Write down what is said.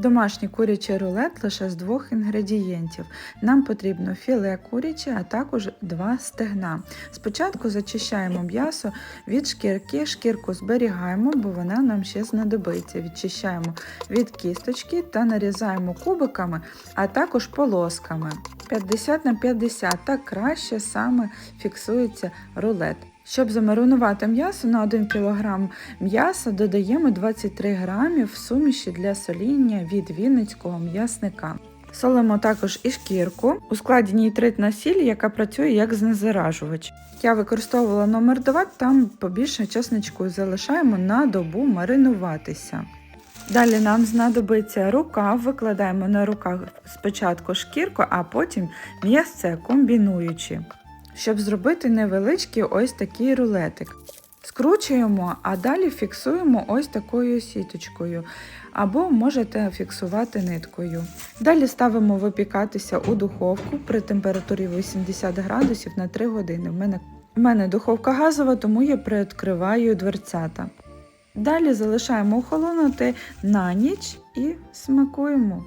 Домашній курячий рулет лише з двох інгредієнтів. Нам потрібно філе куряче, а також два стегна. Спочатку зачищаємо м'ясо від шкірки, шкірку зберігаємо, бо вона нам ще знадобиться. Відчищаємо від кісточки та нарізаємо кубиками, а також полосками. 50 на 50 так краще саме фіксується рулет. Щоб замаринувати м'ясо на 1 кг м'яса додаємо 23 грамів суміші для соління від вінницького м'ясника. Солимо також і шкірку. У складі нітритна сіль, яка працює як знезаражувач. Я використовувала номер 2, там побільше чесничку залишаємо на добу маринуватися. Далі нам знадобиться рукав, викладаємо на рукав спочатку шкірку, а потім м'ясце комбінуючи. Щоб зробити невеличкий ось такий рулетик. Скручуємо, а далі фіксуємо ось такою сіточкою, або можете фіксувати ниткою. Далі ставимо випікатися у духовку при температурі 80 градусів на 3 години. В мене, в мене духовка газова, тому я приоткриваю дверцята. Далі залишаємо охолонути на ніч і смакуємо.